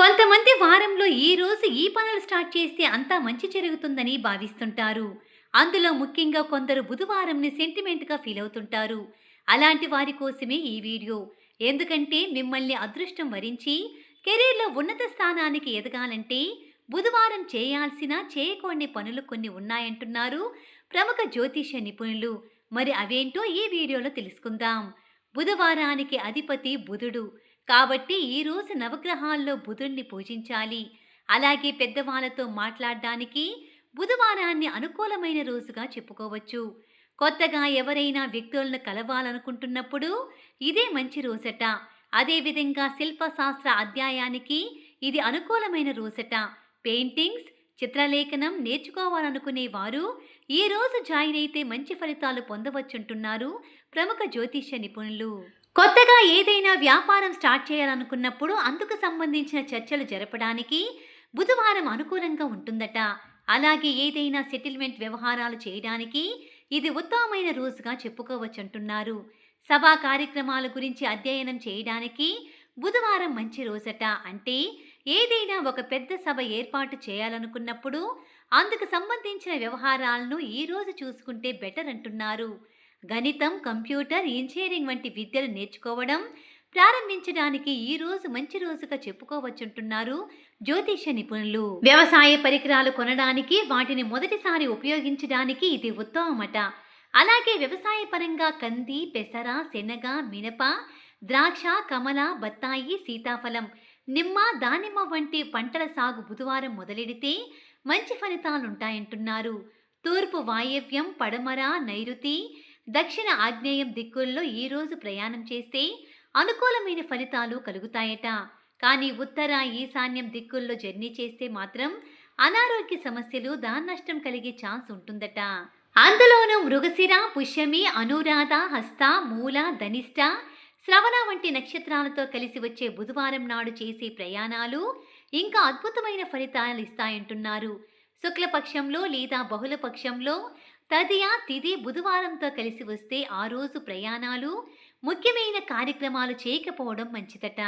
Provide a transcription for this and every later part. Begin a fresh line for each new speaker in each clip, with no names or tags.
కొంతమంది వారంలో ఈ రోజు ఈ పనులు స్టార్ట్ చేస్తే అంతా మంచి జరుగుతుందని భావిస్తుంటారు. అందులో ముఖ్యంగా కొందరు బుధవారంని సెంటిమెంట్గా ఫీల్ అవుతుంటారు. అలాంటి వారి కోసమే ఈ వీడియో. ఎందుకంటే మిమ్మల్ని అదృష్టం వరించి కెరీర్లో ఉన్నత స్థానానికి ఎదగాలంటే బుధవారం చేయాల్సిన చేయకూడని పనులు కొన్ని ఉన్నాయంటున్నారు ప్రముఖ జ్యోతిష నిపుణులు. మరి అవేంటో ఈ వీడియోలో తెలుసుకుందాం. బుధవారానికి అధిపతి బుధుడు. కాబట్టి ఈరోజు నవగ్రహాల్లో బుధుణ్ణి పూజించాలి. అలాగే పెద్దవాళ్ళతో మాట్లాడడానికి బుధవారాన్ని అనుకూలమైన రోజుగా చెప్పుకోవచ్చు. కొత్తగా ఎవరైనా వ్యక్తులను కలవాలనుకుంటున్నప్పుడు ఇదే మంచి రోజట. అదేవిధంగా శిల్పశాస్త్ర అధ్యాయానికి ఇది అనుకూలమైన రోజట. పెయింటింగ్స్ చిత్రలేఖనం నేర్చుకోవాలనుకునే వారు ఈ రోజు జాయిన్ అయితే మంచి ఫలితాలు పొందవచ్చుంటున్నారు ప్రముఖ జ్యోతిష్య నిపుణులు. కొత్తగా ఏదైనా వ్యాపారం స్టార్ట్ చేయాలనుకున్నప్పుడు అందుకు సంబంధించిన చర్చలు జరపడానికి బుధవారం అనుకూలంగా ఉంటుందట. అలాగే ఏదైనా సెటిల్మెంట్ వ్యవహారాలు చేయడానికి ఇది ఉత్తమమైన రోజుగా చెప్పుకోవచ్చంటున్నారు. సభా కార్యక్రమాల గురించి అధ్యయనం చేయడానికి బుధవారం మంచి రోజట. అంటే ఏదైనా ఒక పెద్ద సభ ఏర్పాటు చేయాలనుకున్నప్పుడు అందుకు సంబంధించిన వ్యవహారాలను ఈ రోజు చూసుకుంటే బెటర్ అంటున్నారు. గణితం కంప్యూటర్ ఇంజనీరింగ్ వంటి విద్యలు నేర్చుకోవడం ప్రారంభించడానికి ఈ రోజు మంచి రోజుగా చెప్పుకోవచ్చుంటున్నారు జ్యోతిష నిపుణులు. వ్యవసాయ పరికరాలు కొనడానికి వాటిని మొదటిసారి ఉపయోగించడానికి ఇది ఉత్తమమట. అలాగే వ్యవసాయ పరంగా కంది పెసర శనగ మినప ద్రాక్ష కమల బత్తాయి సీతాఫలం నిమ్మ దానిమ్మ వంటి పంటల సాగు బుధవారం మొదలెడితే మంచి ఫలితాలుంటాయంటున్నారు. తూర్పు వాయవ్యం పడమర నైరుతి దక్షిణ ఆగ్నేయం దిక్కుల్లో ఈరోజు ప్రయాణం చేస్తే అనుకూలమైన ఫలితాలు కలుగుతాయట. కానీ ఉత్తర ఈశాన్యం దిక్కుల్లో జర్నీ చేస్తే మాత్రం అనారోగ్య సమస్యలు దాని నష్టం కలిగే ఛాన్స్ ఉంటుందట. అందులోనూ మృగశిర పుష్యమి అనురాధ హస్త మూల ధనిష్ట శ్రవణ వంటి నక్షత్రాలతో కలిసి వచ్చే బుధవారం నాడు చేసే ప్రయాణాలు ఇంకా అద్భుతమైన ఫలితాలు ఇస్తాయంటున్నారు. శుక్లపక్షంలో లేదా బహుళపక్షంలో తదియా తిది బుధవారంతో కలిసి వస్తే ఆ రోజు ప్రయాణాలు ముఖ్యమైన కార్యక్రమాలు చేయకపోవడం మంచిదట.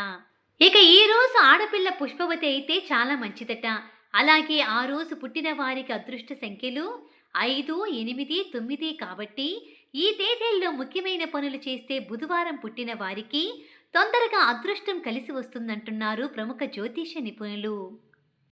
ఇక ఈ రోజు ఆడపిల్ల పుష్పవతి అయితే చాలా మంచిదట. అలాగే ఆ రోజు పుట్టిన వారికి అదృష్ట సంఖ్యలు ఐదు ఎనిమిది తొమ్మిది కాబట్టి ఈ తేదీల్లో ముఖ్యమైన పనులు చేస్తే బుధవారం పుట్టిన వారికి తొందరగా అదృష్టం కలిసి వస్తుందంటున్నారు ప్రముఖ జ్యోతిష నిపుణులు.